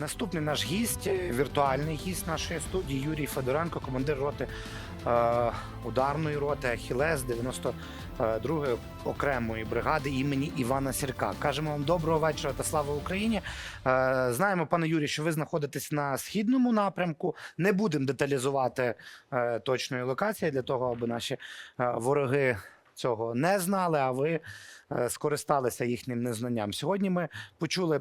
Наступний наш гість, е, віртуальний гість нашої студії Юрій Федоренко, командир роти е, ударної роти Ахілес 92-ї окремої бригади імені Івана Сірка. Кажемо вам доброго вечора та слава Україні. Е, знаємо, пане Юрій, що ви знаходитесь на східному напрямку. Не будемо деталізувати е, точної локації для того, аби наші е, вороги цього не знали, а ви е, скористалися їхнім незнанням. Сьогодні ми почули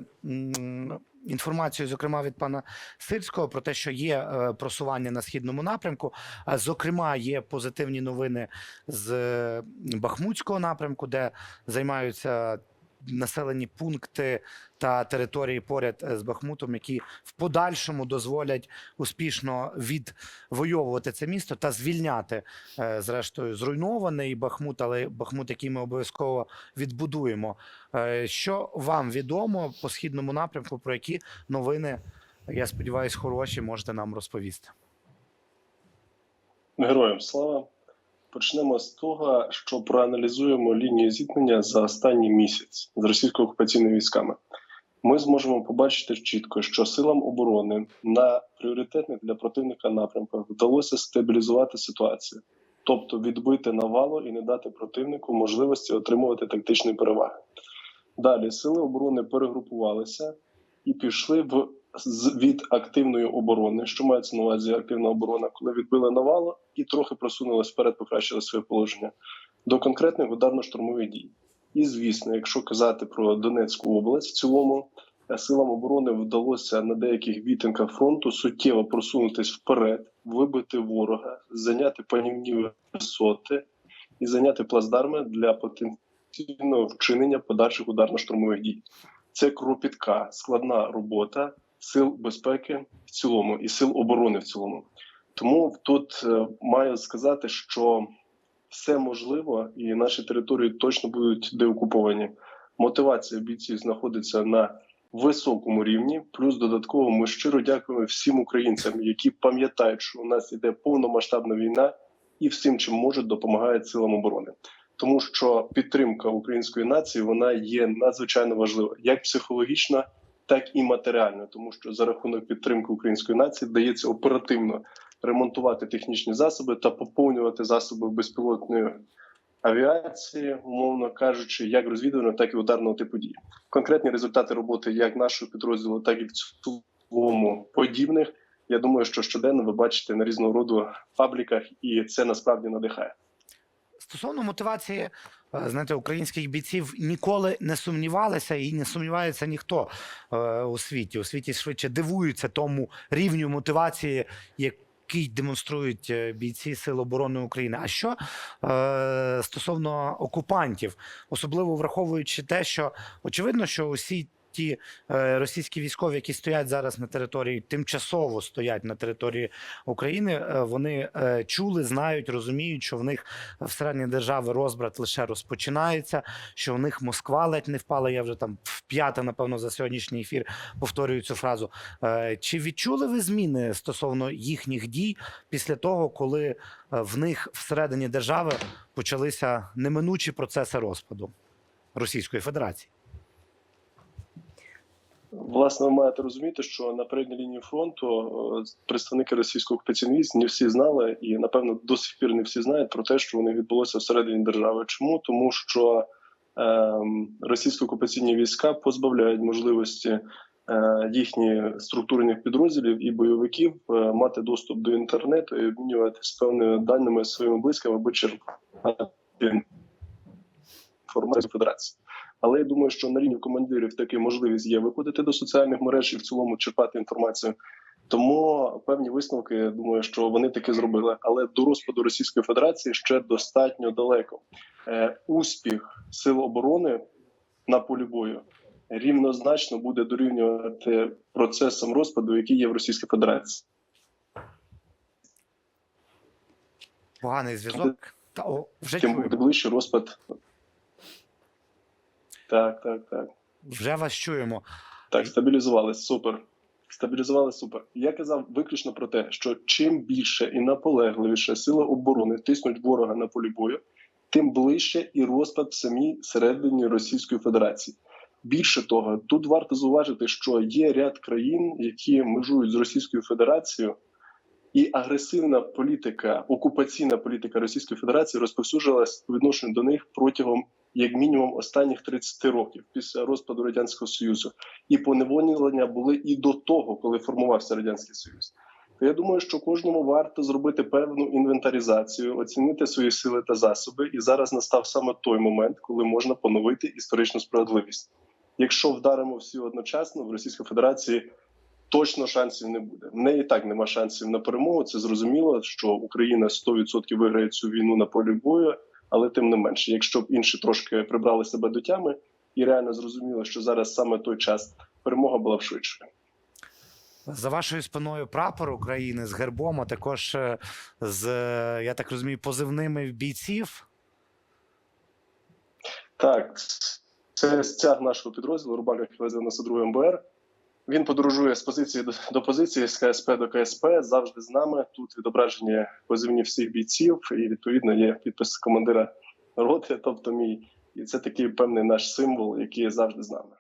інформацію, зокрема від пана Сирського, про те, що є е, просування на східному напрямку. А, Зокрема, є позитивні новини з е, Бахмутського напрямку, де займаються населені пункти та території поряд е, з Бахмутом, які в подальшому дозволять успішно відвоювати це місто та звільняти, е, зрештою, зруйнований Бахмут, але Бахмут, який ми обов'язково відбудуємо. Е, Що вам відомо по східному напрямку, про які новини, я сподіваюся, хороші можете нам розповісти? Героям слава. Почнемо з того, що проаналізуємо лінію зіткнення за останній місяць з російсько-окупаційними військами. Ми зможемо побачити чітко, що силам оборони на пріоритетних для противника напрямках вдалося стабілізувати ситуацію, тобто відбити навалу і не дати противнику можливості отримувати тактичні переваги. Далі сили оборони перегрупувалися і пішли в від активної оборони, що мається на увазі активна оборона, коли відбили навалу і трохи просунулись вперед, покращили своє положення до конкретних ударно-штурмових дій. І звісно, якщо казати про Донецьку область, в цілому е, силам оборони вдалося на деяких відтинках фронту суттєво просунутись вперед, вибити ворога, зайняти панівні висоти і зайняти плацдарми для потенційного вчинення подальших ударно-штурмових дій. Це кропітка, складна робота сил безпеки в цілому і сил оборони в цілому. Тому тут е, маю сказати, що все можливо, і наші території точно будуть деокуповані. Мотивація бійців знаходиться на високому рівні. Плюс додатково ми щиро дякуємо всім українцям, які пам'ятають, що у нас іде повномасштабна війна, і всім, чим можуть, допомагають силам оборони. Тому що підтримка української нації вона є надзвичайно важлива, як психологічна, так і матеріально, тому що за рахунок підтримки української нації вдається оперативно ремонтувати технічні засоби та поповнювати засоби безпілотної авіації, умовно кажучи, як розвідувального, так і ударного типу дій. Конкретні результати роботи як нашого підрозділу, так і в цілому подібних. Я думаю, що щоденно ви бачите на різного роду пабліках, і це насправді надихає. Стосовно мотивації, знаєте, українських бійців ніколи не сумнівалися і не сумнівається ніхто е, у світі. У світі швидше дивуються тому рівню мотивації, який демонструють е, бійці Сил оборони України. А що е, стосовно окупантів, особливо враховуючи те, що очевидно, що усі. Ті е, російські військові, які стоять зараз на території, тимчасово стоять на території України. е, Вони е, чули, знають, розуміють, що в них всередині держави розбрат лише розпочинається, що в них Москва ледь не впала. Я вже там вп'яте, напевно, за сьогоднішній ефір повторюю цю фразу. Чи відчули ви зміни стосовно їхніх дій після того, коли в них всередині держави почалися неминучі процеси розпаду Російської Федерації? Власне, ви маєте розуміти, що на передній лінії фронту е, представники російського окупаційного військ не всі знали, і напевно до сих пір не всі знають про те, що вони відбулося всередині держави. Чому тому, що е, російські окупаційні війська позбавляють можливості е, їхні структурних підрозділів і бойовиків е, мати доступ до інтернету і обмінюватися певними даними своїми близькими, аби черпати інформацію федерації. Але я думаю, що на рівні командирів таки можливість є виходити до соціальних мереж і в цілому черпати інформацію. Тому певні висновки, я думаю, що вони таки зробили. Але до розпаду Російської Федерації ще достатньо далеко. Е, успіх сил оборони на полі бою рівнозначно буде дорівнювати процесам розпаду, який є в Російській Федерації. Поганий зв'язок. Та о, вже Тим буде ближче розпад. Так, так, так. Вже вас чуємо. Так, стабілізувалися, супер. Стабілізували супер. Я казав виключно про те, що чим більше і наполегливіше сили оборони тиснуть ворога на полі бою, тим ближче і розпад в самій середині Російської Федерації. Більше того, тут варто зауважити, що є ряд країн, які межують з Російською Федерацією, і агресивна політика, окупаційна політика Російської Федерації розповсюджилась по відношенню до них протягом як мінімум останніх 30 років після розпаду радянського союзу, і поневолення були і до того, коли формувався радянський союз. То я думаю, що кожному варто зробити певну інвентаризацію, оцінити свої сили та засоби. І зараз настав саме той момент, коли можна поновити історичну справедливість. Якщо вдаримо всі одночасно, в Російській Федерації точно шансів не буде. В неї так нема шансів на перемогу. Це зрозуміло, що Україна 100% виграє цю війну на полі бою, але тим не менше, якщо б інші трошки прибрали себе до тями і реально зрозуміли, що зараз саме той час перемога була б швидшою. За вашою спиною прапор України з гербом, а також е, з, е, я так розумію, позивними бійців. Так, це стяг нашого підрозділу Рубака Хілес 92 МБР. Він подорожує з позиції до, позиції, з КСП до КСП, завжди з нами. Тут відображені позивні всіх бійців, і відповідно є підпис командира роти, тобто мій. І це такий певний наш символ, який завжди з нами.